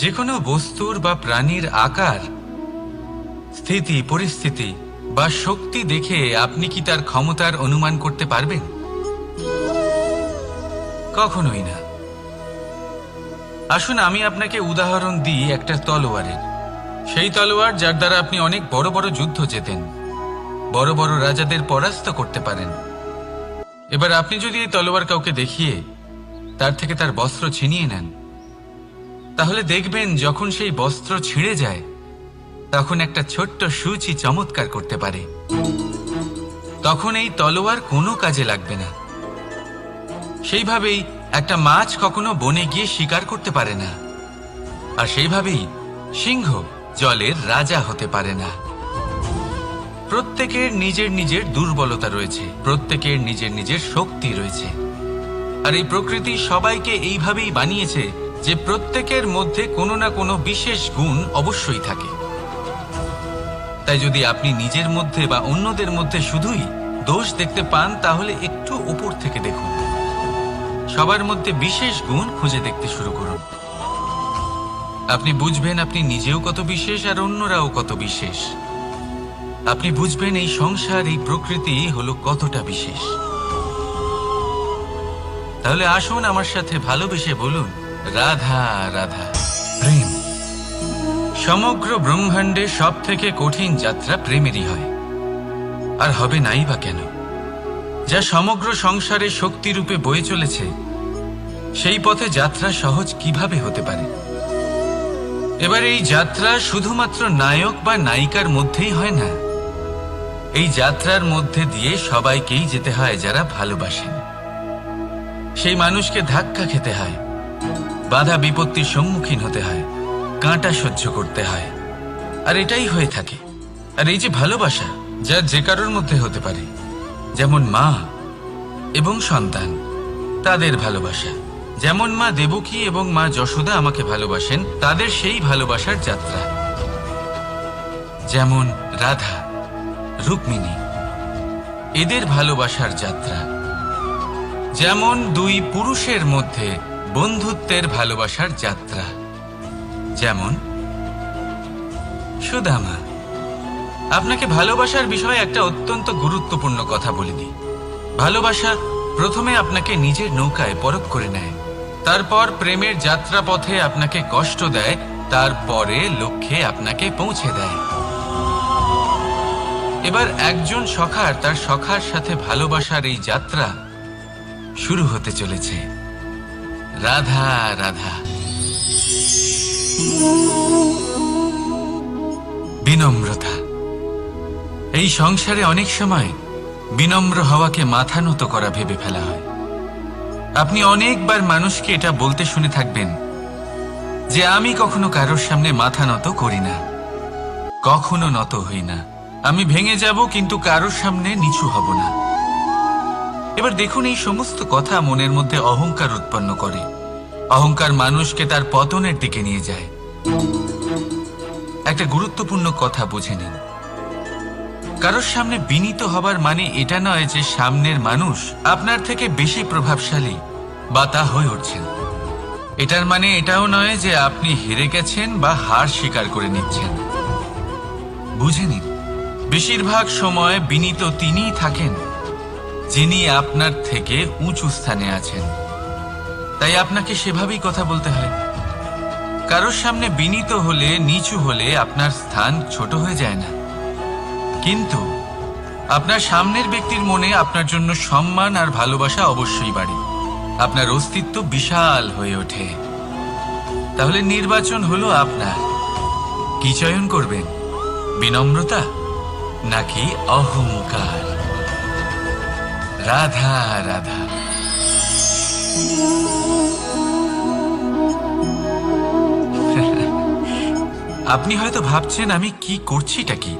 যে কোনো বস্তুর বা প্রাণীর আকার, স্থিতি, পরিস্থিতি বা শক্তি দেখে আপনি কি তার ক্ষমতার অনুমান করতে পারবেন? কখনোই না। আসুন আমি আপনাকে উদাহরণ দিই একটা তলোয়ারের। সেই তলোয়ার যার দ্বারা আপনি অনেক বড় বড় যুদ্ধ জেতেন, বড় বড় রাজাদের পরাস্ত করতে পারেন। এবার আপনি যদি এই তলোয়ার কাউকে দেখিয়ে তার থেকে তার বস্ত্র ছিনিয়ে নেন তাহলে দেখবেন যখন সেই বস্ত্র ছিঁড়ে যায়, তখন একটা ছোট্ট সূচি চমৎকার করতে পারে। তখন এই তলোয়ার কোনো কাজে লাগবে না। সেইভাবেই একটা মাছ কখনো বনে গিয়ে শিকার করতে পারে না। আর সেইভাবেই সিংহ জলের রাজা হতে পারে না। প্রত্যেকের নিজের নিজের দুর্বলতা রয়েছে, প্রত্যেকের নিজের নিজের শক্তি রয়েছে। আর এই প্রকৃতি সবাইকে এইভাবেই বানিয়েছে যে প্রত্যেকের মধ্যে কোনো না কোনো বিশেষ গুণ অবশ্যই থাকে। তাই যদি আপনি নিজের মধ্যে বা অন্যদের মধ্যে শুধুই দোষ দেখতে পান, তাহলে একটু উপর থেকে দেখুন। সবার মধ্যে বিশেষ গুণ খুঁজে দেখতে শুরু করুন। আপনি বুঝবেন আপনি নিজেও কত বিশেষ আর অন্যরাও কত বিশেষ। আপনি বুঝবেন এই সংসার, এই প্রকৃতি হলো কতটা বিশেষ। তাহলে আসুন আমার সাথে ভালোবেসে বলুন রাধা রাধা। প্রেম। সমগ্র ব্রহ্মাণ্ডে সব থেকে কঠিন যাত্রা প্রেমেরই হয়। আর হবে নাই বা কেন? যা সমগ্র সংসারে শক্তিরূপে বয়ে চলেছে, সেই পথে যাত্রা সহজ কীভাবে হতে পারে? এবার এই যাত্রা শুধুমাত্র নায়ক বা নায়িকার মধ্যেই হয় না। এই যাত্রার মধ্যে দিয়ে সবাইকেই যেতে হয় যারা ভালোবাসেন। সেই মানুষকে ধাক্কা খেতে হয়। বাধা বিপত্তির সম্মুখীন হতে হয়, কাঁটা সহ্য করতে হয়। আর এটাই হয়ে থাকে। আর এই যে ভালোবাসা, যা যে কারোর মধ্যে হতে পারে, যেমন মা এবং সন্তান, তাদের ভালোবাসা। যেমন মা দেবকী এবং মা যশোদা আমাকে ভালোবাসেন, তাদের সেই ভালোবাসার যাত্রা। যেমন রাধা, রুক্মিণী, এদের ভালোবাসার যাত্রা। যেমন দুই পুরুষের মধ্যে বন্ধুত্বের ভালোবাসার যাত্রা। যেমন, সুদামা, আপনাকে ভালোবাসার বিষয়ে একটা অত্যন্ত গুরুত্বপূর্ণ কথা বলে দিই। ভালোবাসা প্রথমে আপনাকে নিজের নৌকায় পরখ করে নেয়। তারপর প্রেমের যাত্রাপথে আপনাকে কষ্ট দেয়, তারপরে লক্ষ্যে আপনাকে পৌঁছে দেয়। এবার একজন সখার তার সখার সাথে ভালোবাসার এই যাত্রা শুরু হতে চলেছে। রাধা রাধা। বিনম্রতা। এই সংসারে অনেক সময় বিনম্র হওয়াকে মাথা নত করা ভেবে ফেলা হয়। আপনি অনেকবার মানুষকে এটা বলতে শুনে থাকবেন যে আমি কখনো কারোর সামনে মাথা নত করি না। কখনো নত হই না। আমি ভেঙে যাব, কিন্তু কারোর সামনে নিচু হব না। এবার দেখুন এই সমস্ত কথা মনের মধ্যে অহংকার উৎপন্ন করে। অহংকার মানুষকে তার পতনের দিকে নিয়ে যায়। একটা গুরুত্বপূর্ণ কথা বুঝে নিন। কারোর সামনে বিনীত হবার মানে এটা নয় যে সামনের মানুষ আপনার থেকে বেশি প্রভাবশালী বা তা হয়ে উঠছেন। এটার মানে এটাও নয় যে আপনি হেরে গেছেন বা হার স্বীকার করে নিচ্ছেন। বুঝে নিন, বেশিরভাগ সময় বিনীত তিনিই থাকেন। যিনি আপনার থেকে উঁচু স্থানে আছেন। তাই আপনাকে সেভাবেই কথা বলতে হয়। কারোর সামনে বিনীত হলে, নিচু হলে আপনার স্থান ছোট হয়ে যায় না। কিন্তু আপনার সামনের ব্যক্তির মনে আপনার জন্য সম্মান আর ভালোবাসা অবশ্যই বাড়ে। আপনার অস্তিত্ব বিশাল হয়ে ওঠে। তাহলে নির্বাচন হলো আপনার। কি চয়ন করবেন? বিনম্রতা নাকি অহংকার? রাধা রাধা। আপনি হয়তো ভাবছেন আমি কি করছিটা কি?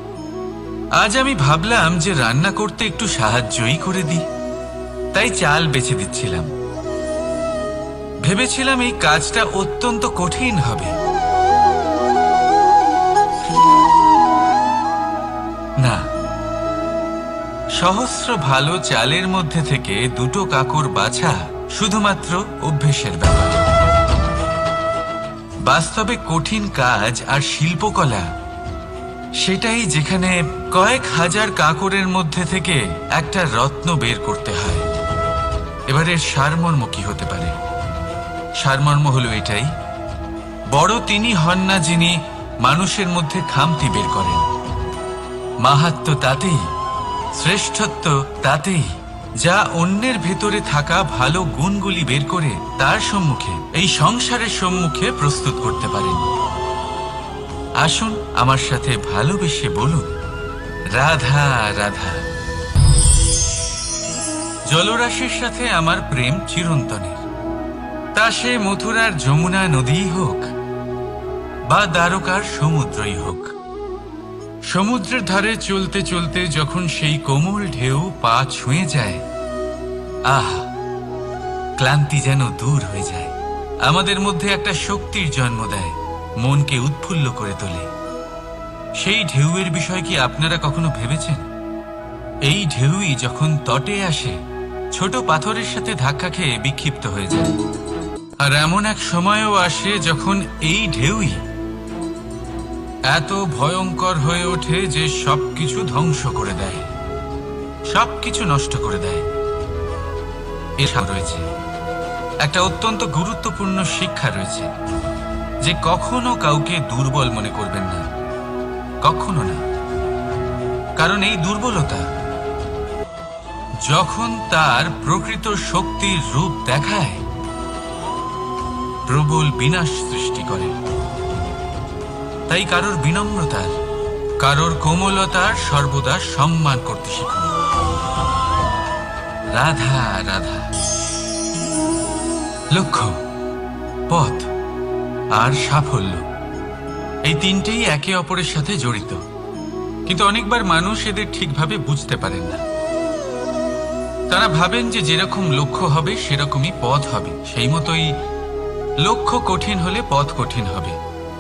আজ আমি ভাবলাম যে রান্না করতে একটু সাহায্যই করে দিই। তাই চাল বেছে দিচ্ছিলাম। ভেবেছিলাম এই কাজটা অত্যন্ত কঠিন হবে। সহস্র ভালো চালের মধ্যে থেকে দুটো কাকুর বাছা শুধুমাত্র অভ্যেসের ব্যাপার। বাস্তবে কঠিন কাজ আর শিল্পকলা, সেটাই যেখানে কয়েক হাজার কাকরের মধ্যে থেকে একটা রত্ন বের করতে হয়। এবার সারমর্ম কি হতে পারে। সারমর্ম হলো এটাই, বড় তিনি হন না যিনি মানুষের মধ্যে খামতি বের করেন। মাহাত্ম তাতেই শ্রেষ্ঠত্ব তাতেই। যা অন্যের ভেতরে থাকা ভালো গুণগুলি বের করে তার সম্মুখে, এই সংসারের সম্মুখে প্রস্তুত করতে পারেন। আসুন আমার সাথে ভালোবেসে বলুন, রাধা রাধা। জলরাশির সাথে আমার প্রেম চিরন্তনের। তা সে মথুরার যমুনা নদীই হোক, বা দ্বারকার সমুদ্রই হোক। সমুদ্রের ধারে চলতে চলতে যখন সেই কোমল ঢেউ পা ছুঁয়ে যায়, আহ, ক্লান্তি যেন দূর হয়ে যায়। আমাদের মধ্যে একটা শক্তির জন্ম দেয়, মনকে উৎফুল্ল করে তোলে। সেই ঢেউয়ের বিষয় কি আপনারা কখনো ভেবেছেন? এই ঢেউই যখন তটে আসে, ছোট পাথরের সাথে ধাক্কা খেয়ে বিক্ষিপ্ত হয়ে যায়। আর এমন এক সময়ও আসে যখন এই ঢেউই এত ভয়ঙ্কর হয়ে ওঠে যে সবকিছু ধ্বংস করে দেয়। সবকিছু নষ্ট করে দেয়। এসব রয়েছে একটা অত্যন্ত গুরুত্বপূর্ণ শিক্ষা রয়েছে যে কখনো কাউকে দুর্বল মনে করবেন না। কখনো না। কারণ এই দুর্বলতা যখন তার প্রকৃত শক্তির রূপ দেখায়, প্রবল বিনাশ সৃষ্টি করে। তাই কারোর বিনম্রতার, কারোর কোমলতার সর্বদা সম্মান করতে শিখুন। রাধা রাধা। লক্ষ্য, পথ আর সাফল্য। এই তিনটেই একে অপরের সাথে জড়িত। কিন্তু অনেকবার মানুষ এদের ঠিকভাবে বুঝতে পারেন না। তারা ভাবেন যে যেরকম লক্ষ্য হবে, সেরকমই পথ হবে। সেই মতোই লক্ষ্য কঠিন হলে পথ কঠিন হবে।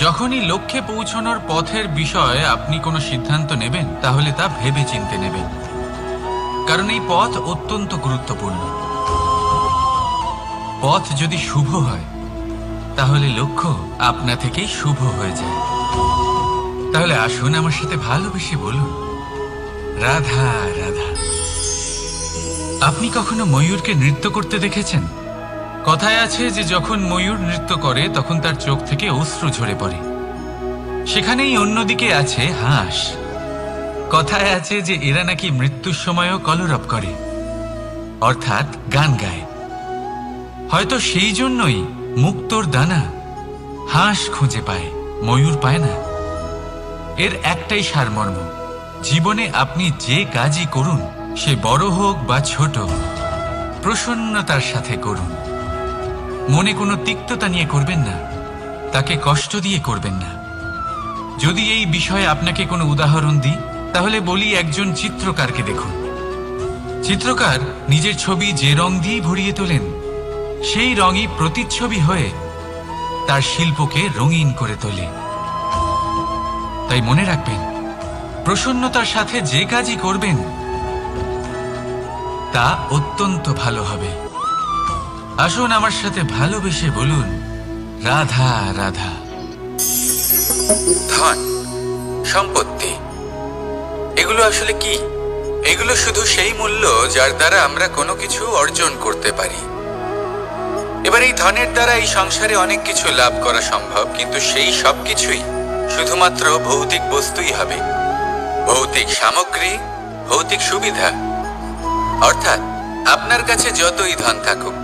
যখনই লক্ষ্যে পৌঁছানোর পথের বিষয়ে আপনি কোনো সিদ্ধান্ত নেবেন, তাহলে তা ভেবে চিনতে নেবেন। কারণ এই পথ অত্যন্ত গুরুত্বপূর্ণ। পথ যদি শুভ হয়, তাহলে লক্ষ্য আপনা থেকেই শুভ হয়ে যায়। তাহলে আসুন আমার সাথে ভালোবেসে বলুন, রাধা রাধা। আপনি কখনো ময়ূরকে নৃত্য করতে দেখেছেন? কথায় আছে যে যখন ময়ূর নৃত্য করে, তখন তার চোখ থেকে অশ্রু ঝরে পড়ে। সেখানেই অন্যদিকে আছে হাঁস। কথায় আছে যে এরা নাকি মৃত্যুর সময়ও কলরব করে। অর্থাৎ গান গায়। হয়তো সেই জন্যই মুক্তোর দানা হাঁস খুঁজে পায়, ময়ূর পায় না। এর একটাই সারমর্ম, জীবনে আপনি যে কাজই করুন, সে বড় হোক বা ছোট, প্রসন্নতার সাথে করুন। মনে কোনো তিক্ততা নিয়ে করবেন না। তাকে কষ্ট দিয়ে করবেন না। যদি এই বিষয়ে আপনাকে কোনো উদাহরণ দিই, তাহলে বলি একজন চিত্রকারকে দেখুন। চিত্রকার নিজের ছবি যে রং দিয়েই ভরিয়ে তোলেন, সেই রঙই প্রতিচ্ছবি হয়ে তার শিল্পকে রঙিন করে তোলে। তাই মনে রাখবেন, প্রসন্নতার সাথে যে কাজই করবেন, তা অত্যন্ত ভালো হবে। আসুন আমার সাথে ভালোবেসে বলুন, রাধা রাধা। ধন, সম্পত্তি, এগুলো আসলে কি? এগুলো শুধু সেই মূল্য যার দ্বারা আমরা কোনো কিছু অর্জন করতে পারি। এবার এই ধনের দ্বারা এই সংসারে অনেক কিছু লাভ করা সম্ভব, কিন্তু সেই সব কিছুই শুধুমাত্র ভৌতিক বস্তুই হবে। ভৌতিক সামগ্রী, ভৌতিক সুবিধা। অর্থাৎ আপনার কাছে যতই ধন থাকুক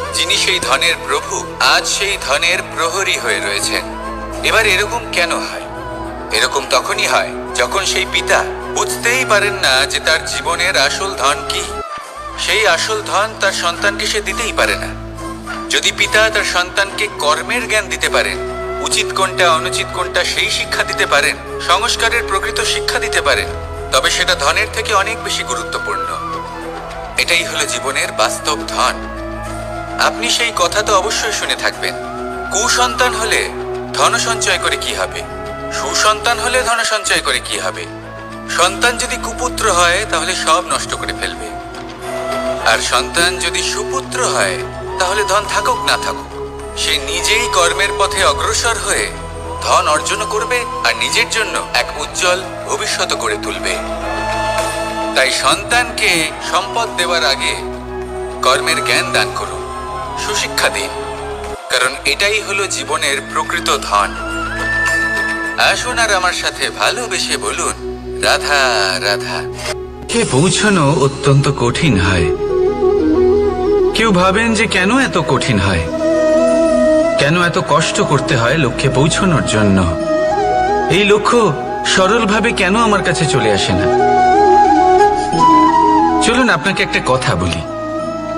যিনি সেই ধনের প্রভু, আজ সেই ধনের প্রহরী হয়ে রয়েছেন। এবার এরকম কেন হয়? এরকম তখনই হয় যখন সেই পিতা বুঝতেই পারেন না যে তার জীবনের আসল ধন কি। সেই আসল ধন তার সন্তানকে সে দিতেই পারে না। যদি পিতা তার সন্তানকে কর্মের জ্ঞান দিতে পারেন, উচিত কোনটা, অনুচিত কোনটা সেই শিক্ষা দিতে পারেন, সংস্কারের প্রকৃত শিক্ষা দিতে পারেন, তবে সেটা ধনের থেকে অনেক বেশি গুরুত্বপূর্ণ। এটাই হলো জীবনের বাস্তব ধন। আপনি সেই কথা তো অবশ্যই শুনে থাকবেন। কুসন্তান হলে ধন সঞ্চয় করে কি হবে? সুসন্তান হলে ধন সঞ্চয় করে কি হবে? সন্তান যদি কুপুত্র হয়, তাহলে সব নষ্ট করে ফেলবে। আর সন্তান যদি সুপুত্র হয়, তাহলে ধন থাকুক না থাকুক। সে নিজেই কর্মের পথে অগ্রসর হয়ে ধন অর্জন করবে আর নিজের জন্য এক উজ্জ্বল ভবিষ্যৎ করে তুলবে। তাই সন্তানকে সম্পদ দেওয়ার আগে কর্মের জ্ঞান দান করুন। সুশিক্ষা দিন। কারণ এটাই হলো জীবনের প্রকৃত ধন। আসুন আর আমার সাথে ভালোবেসে বলুন, রাধা রাধা। কে পৌঁছানো অত্যন্ত কঠিন হয়। কেউ ভাবেন যে কেন এত কঠিন হয়। কেন এত কষ্ট করতে হয় লক্ষ্যে পৌঁছানোর জন্য। এই লক্ষ্য সরলভাবে কেন আমার কাছে চলে আসে না? চলুন আপনাকে একটা কথা বলি।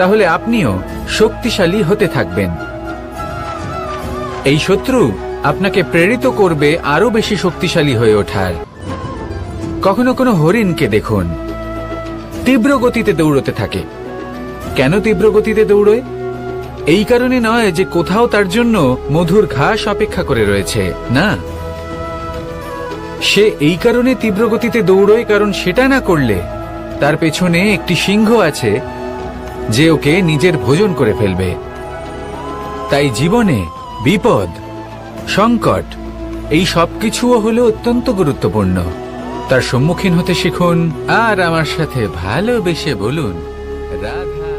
তাহলে আপনিও শক্তিশালী হতে থাকবেন। এই শত্রু আপনাকে প্রেরিত করবে আরও বেশি শক্তিশালী হয়ে ওঠার। কখনো কোনো হরিণকে দেখুন। তীব্র গতিতে দৌড়তে থাকে। কেন তীব্র গতিতে দৌড়য়? এই কারণে নয় যে কোথাও তার জন্য মধুর ঘাস অপেক্ষা করে রয়েছে, না। সে এই কারণে তীব্র গতিতে দৌড়য় কারণ সেটা না করলে তার পেছনে একটি সিংহ আছে যে ওকে নিজের ভোজন করে ফেলবে। তাই জীবনে বিপদ, সংকট, এই সবকিছুও হলো অত্যন্ত গুরুত্বপূর্ণ। তার সম্মুখীন হতে শিখুন আর আমার সাথে ভালোবেসে বলুন, রাধা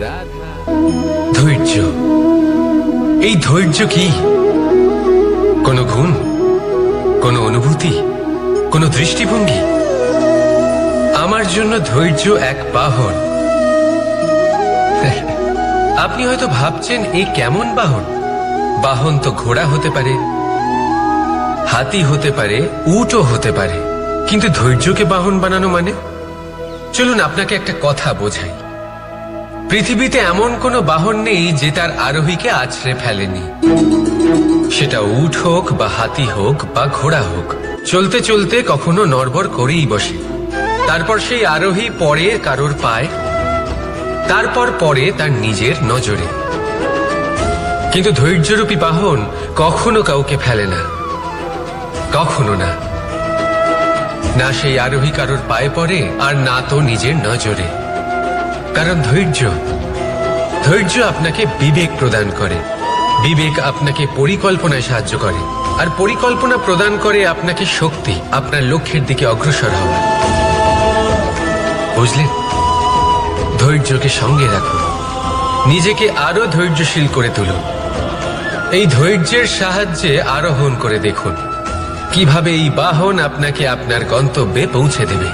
রাধা। ধৈর্য। এই ধৈর্য কি? কোনো গুণ? কোনো অনুভূতি? কোনো দৃষ্টিভঙ্গি? আমার জন্য ধৈর্য এক বাহন। আপনি হয়তো ভাবছেন এই কেমন বাহন? বাহন তো ঘোড়া হতে পারে, হাতি হতে পারে, উটও হতে পারে। কিন্তু ধৈর্যকে বাহন বানানো মানে? চলুন আপনাকে একটা কথা বোঝাই। পৃথিবীতে এমন কোনো বাহন নেই যে তার আরোহীকে আছড়ে ফেলেনি। সেটা উট হোক বা হাতি হোক বা ঘোড়া হোক, চলতে চলতে কখনো নড়বড় করেই বসে। তারপর সেই আরোহী পরে কারোর পায় তারপর পরে তার নিজের নজরে। কিন্তু ধৈর্যরূপী বাহন কখনো কাউকে ফেলে না। কখনো না। না সেই আরোহী কারোর পায়ে পড়ে, আর না তো নিজের নজরে। কারণ ধৈর্য ধৈর্য আপনাকে বিবেক প্রদান করে। বিবেক আপনাকে পরিকল্পনায় সাহায্য করে। আর পরিকল্পনা প্রদান করে আপনাকে শক্তি, আপনার লক্ষ্যের দিকে অগ্রসর হওয়া বুঝলেন? ধৈর্যকে সঙ্গে রাখুন। নিজেকে আরও ধৈর্যশীল করে তুলুন। এই ধৈর্যের সাহায্যে আরোহণ করে দেখুন, কীভাবে এই বাহন আপনাকে আপনার গন্তব্যে পৌঁছে দেবে।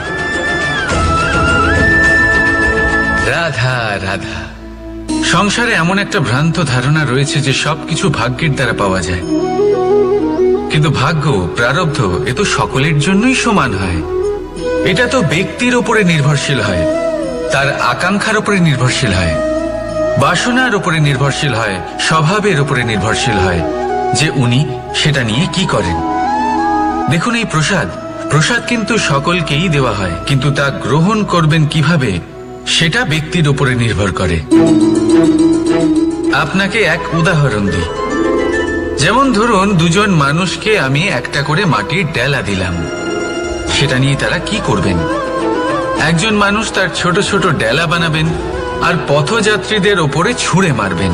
রাধা রাধা। সংসারে এমন একটা ভ্রান্ত ধারণা রয়েছে যে সবকিছু ভাগ্যের দ্বারা পাওয়া যায়। কিন্তু ভাগ্য, প্রারব্ধ, এ তো সকলের জন্যই সমান হয়। এটা তো ব্যক্তির উপরে নির্ভরশীল হয়। তার আকাঙ্ক্ষার উপরে নির্ভরশীল হয়। বাসনার উপরে নির্ভরশীল হয়, স্বভাবের উপরে নির্ভরশীল হয় যে উনি সেটা নিয়ে কি করেন। দেখুন এই প্রসাদ। প্রসাদ কিন্তু সকলকেই দেওয়া হয়, কিন্তু তা গ্রহণ করবেন কীভাবে, সেটা ব্যক্তির উপরে নির্ভর করে। আপনাকে এক উদাহরণ দিই। যেমন ধরুন, দুজন মানুষকে আমি একটা করে মাটির ডেলা দিলাম। সেটা নিয়ে তারা কি করবেন? একজন মানুষ তার ছোট ছোট ডেলা বানাবেন আর পথযাত্রীদের ওপরে ছুঁড়ে মারবেন।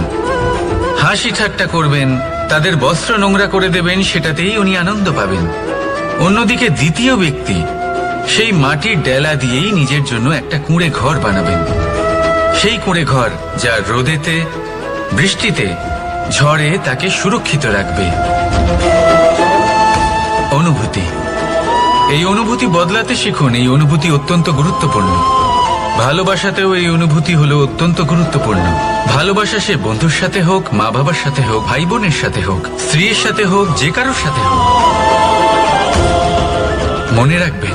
হাসি ঠাট্টা করবেন, তাদের বস্ত্র নোংরা করে দেবেন, সেটাতেই উনি আনন্দ পাবেন। অন্যদিকে দ্বিতীয় ব্যক্তি, সেই মাটির ডেলা দিয়েই নিজের জন্য একটা কুঁড়ে ঘর বানাবেন। সেই কুঁড়ে ঘর যা রোদেতে, বৃষ্টিতে, ঝড়ে তাকে সুরক্ষিত রাখবে। অনুভূতি। এই অনুভূতি বদলাতে শিখুন, এই অনুভূতি অত্যন্ত গুরুত্বপূর্ণ। ভালোবাসাতেও এই অনুভূতি হলো অত্যন্ত গুরুত্বপূর্ণ। ভালোবাসা সে বন্ধুর সাথে হোক মা বাবার সাথে হোক ভাই বোনের সাথে হোক, স্ত্রীর সাথে হোক, যে কারোর সাথে হোক। মনে রাখবেন,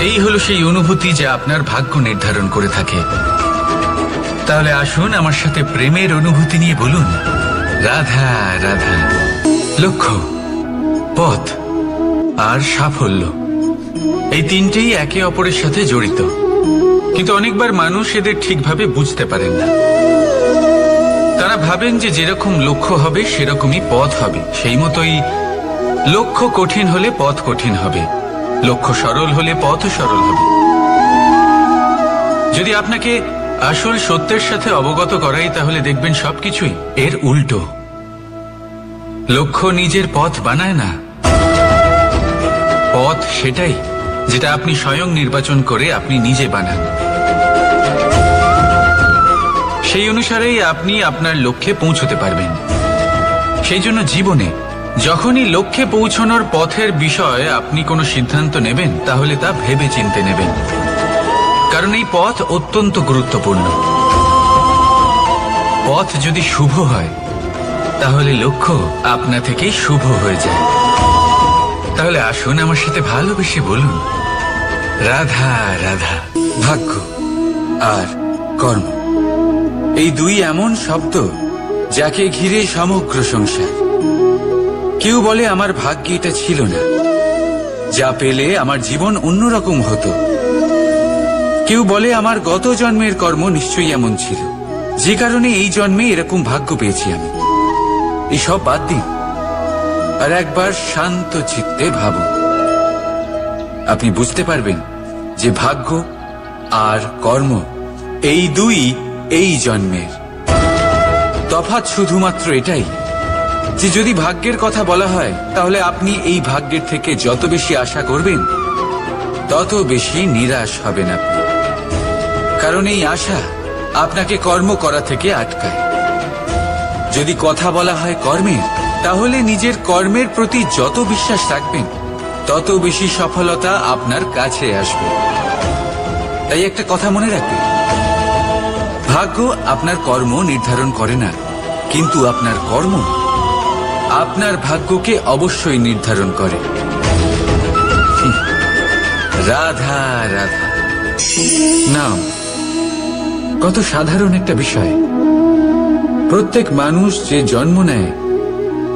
এই হলো সেই অনুভূতি যা আপনার ভাগ্য নির্ধারণ করে থাকে। তাহলে আসুন আমার সাথে প্রেমের অনুভূতি নিয়ে বলুন। রাধা রাধা। লক্ষ্য, পথ আর সাফল্য। এই তিনটেই একে অপরের সাথে জড়িত। কিন্তু অনেকবার মানুষ এদের ঠিকভাবে বুঝতে পারেন না। তারা ভাবেন যে যেরকম লক্ষ্য হবে, সেরকমই পথ হবে। সেই মতোই লক্ষ্য কঠিন হলে পথ কঠিন হবে। লক্ষ্য সরল হলে পথও সরল হবে। যদি আপনাকে আসল সত্যের সাথে অবগত করাই, তাহলে দেখবেন সবকিছুই এর উল্টো। লক্ষ্য নিজের পথ বানায় না। পথ সেটাই। যেটা আপনি স্বয়ং নির্বাচন করে আপনি নিজে বানান। সেই অনুসারেই আপনি আপনার লক্ষ্যে পৌঁছতে পারবেন। সেই জন্য জীবনে, যখনই লক্ষ্যে পৌঁছানোর পথের বিষয়ে আপনি কোনো সিদ্ধান্ত নেবেন, তাহলে তা ভেবে চিনতে নেবেন। কারণ এই পথ অত্যন্ত গুরুত্বপূর্ণ। পথ যদি শুভ হয়, তাহলে লক্ষ্য আপনা থেকেই শুভ হয়ে যায়। তাহলে আসুন আমার সাথে ভালোবেসে বলুন। রাধা রাধা, ভাগ্য আর কর্ম। এই দুই এমন শব্দ যাকে ঘিরে সমগ্র সংসার। কেউ বলে আমার ভাগ্যে এটা ছিল না। যা পেলে আমার জীবন অন্যরকম হতো। কেউ বলে আমার গত জন্মের কর্ম নিশ্চয়ই এমন ছিল। যে কারণে এই জন্মে এরকম ভাগ্য পেয়েছি আমি। এসব বাদ দিন। আর একবার শান্ত চিত্তে ভাবুন। আপনি বুঝতে পারবেন যে ভাগ্য আর কর্ম এই দুই এই জন্মের। তফাৎ শুধুমাত্র এটাই যে যদি ভাগ্যের কথা বলা হয়, তাহলে আপনি এই ভাগ্যের থেকে যত বেশি আশা করবেন, তত বেশি নিরাশ হবেন আপনি। কারণ এই আশা আপনাকে কর্ম করা থেকে আটকায়। যদি কথা বলা হয় কর্মের তাহলে নিজের কর্মের প্রতি যত বিশ্বাস রাখবেন, তত বেশি সফলতা আপনার কাছে আসবে। তাই একটা কথা মনে রাখবেন। ভাগ্য আপনার কর্ম নির্ধারণ করে না, কিন্তু আপনার কর্ম আপনার ভাগ্যকে অবশ্যই নির্ধারণ করে। রাধা রাধা। নাম, কত সাধারণ একটা বিষয়। প্রত্যেক মানুষ যে জন্ম নেয়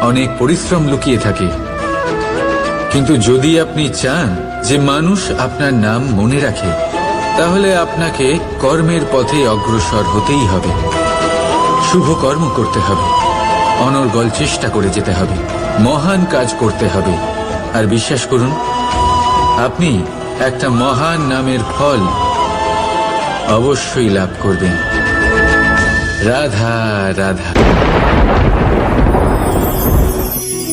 অনেক পরিশ্রম লুকিয়ে থাকে। কিন্তু যদি আপনি চান যে মানুষ আপনার নাম মনে রাখে, তাহলে আপনাকে কর্মের পথে অগ্রসর হতেই হবে। শুভ কর্ম করতে হবে। অনর্গল চেষ্টা করে যেতে হবে। মহান কাজ করতে হবে। আর বিশ্বাস করুন, আপনি একটা মহান নামের ফল অবশ্যই লাভ করবেন। রাধা রাধা।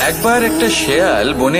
একবার একটা শেয়াল বনে